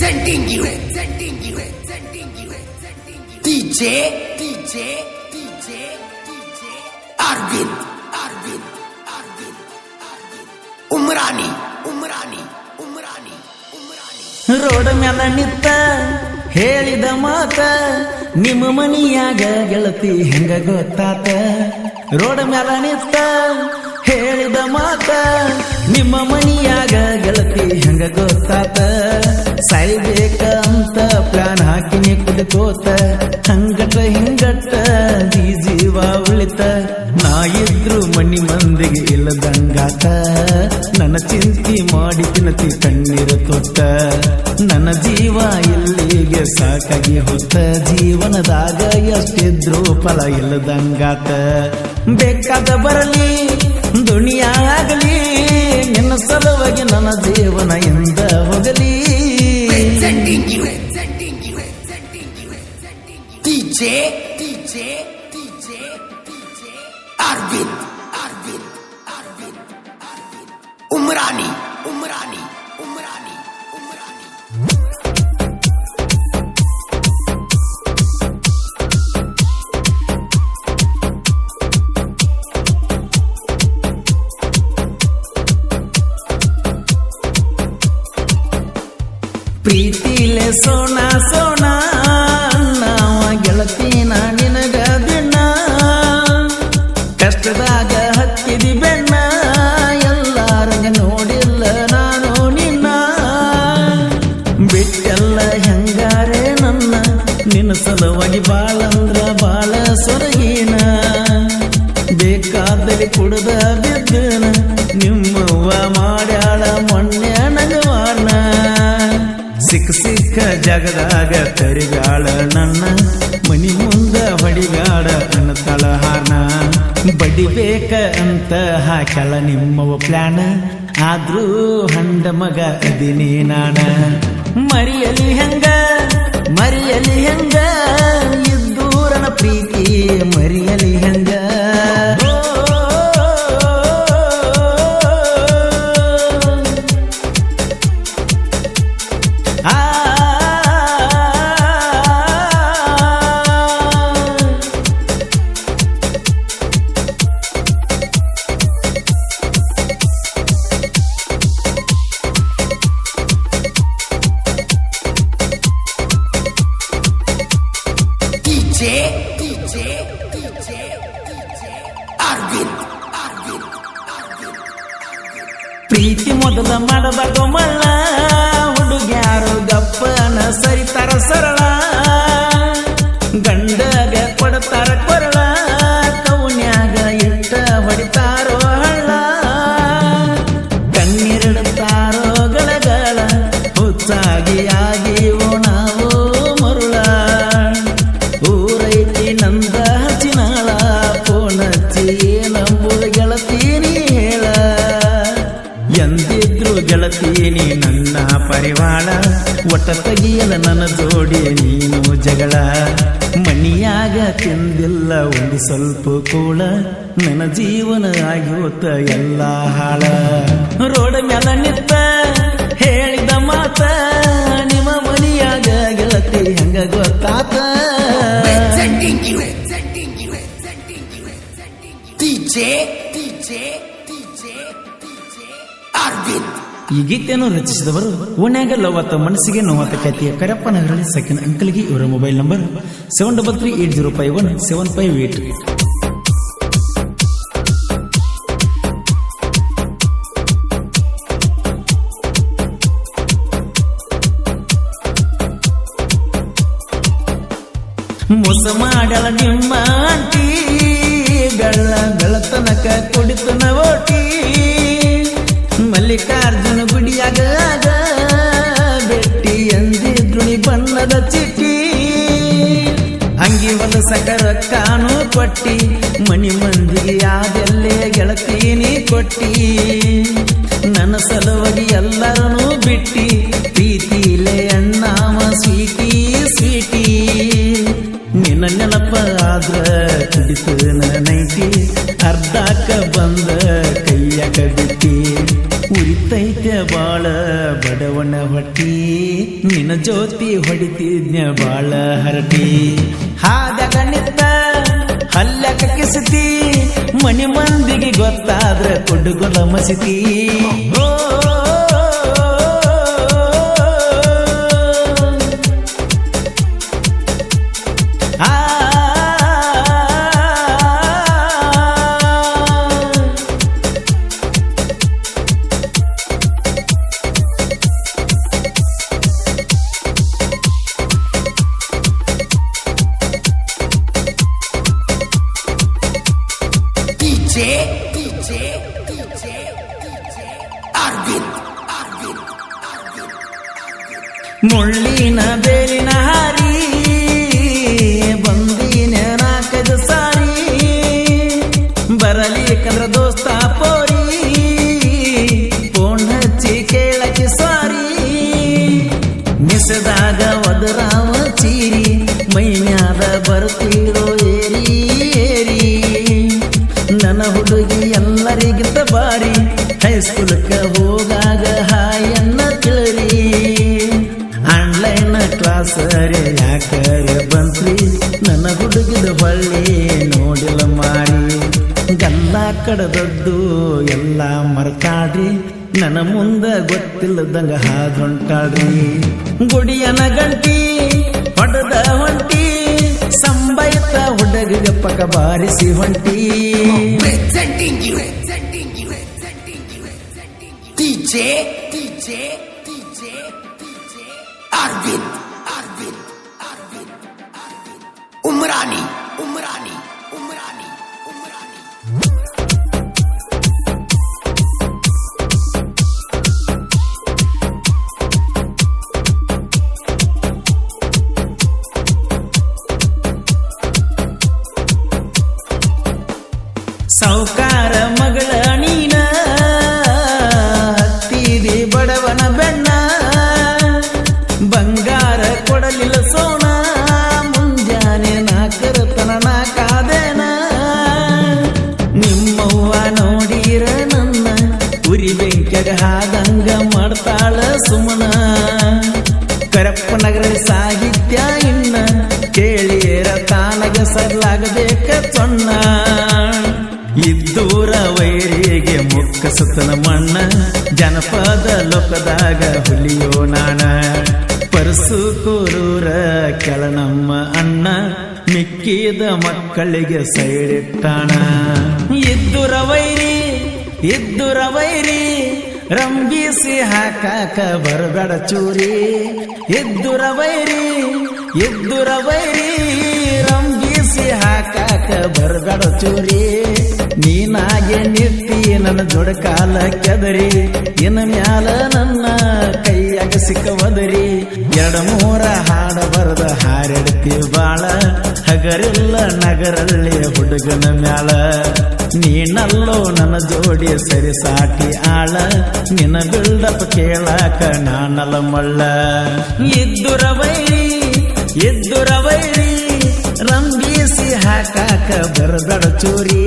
Presenting you, presenting you, presenting you, presenting you. DJ, DJ, DJ, DJ. Arvind, Arvind, Arvind, Arvind. Umrani, Umrani, Umrani, Umrani. Road ಮ್ಯಾಲ ನಿತ್ತ ಹೇಳಿದ ಮಾತ ನಿಮ್ಮ ಮನಿಯಾಗ ಗೆಳತಿ ಹೆಂಗ ಗೊತ್ತಾತ ರೋಡ್ ಮ್ಯಾಲ ನಿತ್ತ ಹೇಳಿದ ಮಾತ ನಿಮ್ಮ ಮನಿಯಾಗ ಗೆಳತಿ ಹೆಂಗ ಗೊತ್ತಾತ ಸಾಯ್ಬೇಕ ಅಂತ ಪ್ಲಾನ್ ಹಾಕಿನಿ ಕುಡ್ಕೋತ ಹಂಗಟ ಹಿಂಗಟ್ಟ ಈ ಜೀವ ಉಳಿತ. ನಾ ಇದ್ರು ಮನಿ ಮಂದಿಗೆ ಇಲ್ಲದಂಗಾತ. ನನ್ನ ಚಿಂತಿ ಮಾಡಿ ತಿನ್ನತಿ ಕಣ್ಣೀರ ತೊಟ್ಟ. ನನ್ನ ಜೀವ ಇಲ್ಲಿಗೆ ಸಾಕಾಗಿ ಹೊತ್ತ. ಜೀವನದಾಗ ಎಷ್ಟಿದ್ರು ಫಲ ಇಲ್ಲದಂಗಾತ. ಬೇಕಾದ ಬರಲಿ, ದುನಿಯಾ ಆಗಲಿ. ನಿನ್ನ ಸಲುವಾಗಿ ನನ್ನ ಜೀವನ ಎಂದ ಹೋಗಲಿ. ridiculous. DJ, DJ, DJ, DJ. Arvid, Arvid, Arvid, Arvid. Umrani, Umrani. ಪ್ರೀತಿಲೆ ಸೋಣ ಸೋಣ, ನಾವ ಗೆಳತೀನ ನಿನಗ ದಿನ ಕಷ್ಟದಾಗ ಹತ್ತಿದಿ ಬೆಣ್ಣ, ಎಲ್ಲಾರಂಗ ನೋಡಿಲ್ಲ ನಾನು ನಿನ್ನ. ಬಿಟ್ಟೆಲ್ಲ ಹೆಂಗಾರೆ ನನ್ನ, ನಿನ್ನ ಸಲುವಾಗಿ ಬಾಳಂದ್ರ ಬಾಳ ಸೊರಗಿನ. ಬೇಕಾದರೆ ಕುಡ್ದ ಬಿದ್ದನ, ನಿಮ್ಮವ್ವ ಮಾಡ್ಯಾಳ ನಗವಾರ್ನ ಸಿಕ್ಕ ಜಗದಾಗ ತರಿಗಾಳ ನನ್ನ. ಮನಿ ಮುಂದ ಹೊಡಿಗಾಡ ತಳಹಾನ ಹಾರ್ನ ಬಡಿಬೇಕ ಅಂತ ಹಾಕಲ ನಿಮ್ಮವ ಪ್ಲಾನ್ ಆದ್ರೂ ಹಂಡ ಮಗ ಅದಿನಿ ನಾನ. ಮರಿಯಲಿ ಹೆಂಗ ಮರಿಯಲಿ ಹೆಂಗ, ಇದ್ದೂರನ ಪ್ರೀತಿ ಮರಿಯಲಿ ಹೆಂಗ. ಒಟ್ಟ ತೆಗಿಯಲ ನನ್ನ ಜೋಡಿ ನೀನು ಜಗಳ ಮಣಿಯಾಗ ತಿಂದಿಲ್ಲ ಒಂದು ಸ್ವಲ್ಪ ಕೂಳ ನನ್ನ ಜೀವನ ಆಗೋತ ಎಲ್ಲ ಹಾಳ ರೋಡ ಮ್ಯಾಲ ನಿಂತ ಹೇಳಿದ ಮಾತ ನಿಮ್ಮ ಮನಿಯಾಗ ಗೆಳತಿ ಹೆಂಗ ಗೊತ್ತಾತ DJ, you, ಈ ಗೀತೆಯನ್ನು ರಚಿಸಿದವರು ಓಣ್ಯಾಗ ಲವತ್ತ ಮನಸ್ಸಿಗೆ ನೋವತ್ತ ಖ್ಯಾತಿಯ ಕರಪ್ಪ ನಗರಳಿ ಸಕಿನ ಅಂಕಲ್ಗೆ ಇವರ mobile number seven double three eight zero five one seven five eight ಮೋಸ ಮಾಡಲ ನಿಮ್ಮ ಆಂಟಿ ಓಟಿ ಮಲ್ಲಿಕಾರ್ಜುನ ಅಂಗಿ ಹೊಲಸಕರ ಕಾನು ಕೊಟ್ಟಿ, ಮಣಿ ಮಂದಿಗೆ ಯಾದೆಲ್ಲೇ ಗೆಳತೀನಿ ಕೊಟ್ಟಿ. ನನ್ನ ಸಲುವಾಗಿ ಎಲ್ಲರನ್ನೂ ಬಿಟ್ಟಿ, ಪ್ರೀತಿಲೆ ಅಣ್ಣಾಮ ಸ್ವೀಟಿ ಸ್ವೀಟಿ. ನಿನ್ನ ನೆನಪ ಆದ್ರ ಕುಡಿತು ನೈಟಿ, ಅರ್ಧಕ್ಕ ಬಂದ ಕೈಯಾಗ ಬಿಟ್ಟಿ ಉರಿತೈತೆ ಬಾಳ ಬಡವನ ಹೊಟ್ಟಿ, ನಿನ್ನ ಜ್ಯೋತಿ ಹೊಡಿತಿದ್ನ ಬಾಳ ಹರಟಿ. ನಿತ್ತ ಹಲ್ಯಕ ಮನೆ ಮಂದಿಗೆ ಗೊತ್ತಾದ್ರೆ ಕೊಡುಗೊಲ ಮಸಿತಿ ಮುಳ್ಳಿನ ಬೇಲಿನ ಹಾರಿ, ಬಂದಿನ ನಾಲ್ಕೈದು ಸಾರಿ. ಬರಲಿಕ್ಕಂದ್ರ ದೋಸ್ತ ಪೋರಿ ಫೋನ್ ಹಚ್ಚಿ ಕೇಳಕ್ಕೆ ಸಾರಿ. ನಿಸದಾಗ ಒದರಾವ ಚೀರಿ ಮೈನ್ಯಾದ ಬರ್ತಿರೋ ಏರಿ ಏರಿ. ನನ್ನ ಹುಡುಗಿ ಎಲ್ಲರಿಗಿಂತ ಬಾರಿ ಹೈಸ್ಕೂಲಕ್ಕ ಹೋಗಾಗ ಕಡ ದೊಡ್ಡು ಎಲ್ಲ ಮರ್ತಾಡ್ರಿ ನನ್ನ ಮುಂದ ಗೊತ್ತಿಲ್ಲದಂಗ ಹಾದೊಂಟಾಡ್ರಿ ಗುಡಿಯನ ಗಂಟಿ, ಪಡದ ಹೊಂಟಿ ಸಂಬಯತ ಹುಡುಗ ಪಕ ಬಾರಿಸಿ ಹೊಂಟಿ. DJ DJ DJ DJ Arjit Suman. Karappa ನಗರ ಸಾಹಿತ್ಯ ಇನ್ನ ಕೇಳಿಯರ ತಾನಗ ಸರ್ಲಾಗಬೇಕ ಸೊನ್ನ ಇದ್ದೂರ ವೈರಿಗೆ ಮುಕ್ಕಸತನ ಮಣ್ಣ. ಜನಪದ ಲೋಕದಾಗ ಹುಲಿಯೋ ನಾಣ. ಪರಸು ಕೂರೂರ ಕೆಳನಮ್ಮ ಅಣ್ಣ. ಮಿಕ್ಕಿದ ಮಕ್ಕಳಿಗೆ ಸೈಡಿಟ್ಟಾಣ. ಇದ್ದುರ ವೈರಿ ಇದ್ದುರ ವೈರಿ. ರಂಬಿಸಿ ಹಾಕಾಕ ಬರಬೇಡ ಚೂರಿ. ಎದ್ದುರ ವೈರಿ ಎದ್ದುರ ವೈರಿ. ರಂಬಿಸಿ ಹಾಕಾಕ ಬರಬೇಡ ಚೂರಿ. ನೀನಾಗೆ ನಿಟ್ಟಿ ನನ್ನ ಜೊಡಕಾಲ ಕೆದರಿ. ಇನ್ನ ಮ್ಯಾಲ ನನ್ನ ಕೈಯಾಗ ಸಿಕ್ಕವದರಿ. ಎಡ ಮೂರ ಹಾಡ ಬರದ ಹಾರೆಡ್ತಿ ಬಾಳ. ಹಗರಿಲ್ಲ ನಗರಲ್ಲಿ ಹುಡುಗನ ಮ್ಯಾಲ. ನೀನಲ್ಲೋ ನನ್ನ ಜೋಡಿ ಸರಿ ಸಾಟಿ ಆಳ. ನಿನ್ನ ಬಿಲ್ಡಪ್ ಕೇಳಾಕ ನಾನಲ್ಲ ಮಳ್ಳ. ಇದ್ದುರ ವೈರಿ ಇದ್ದುರ ವೈರಿ ರಂಬೀಸಿ ಹಾಕಾಕ ಬರದಡ ಚೂರಿ.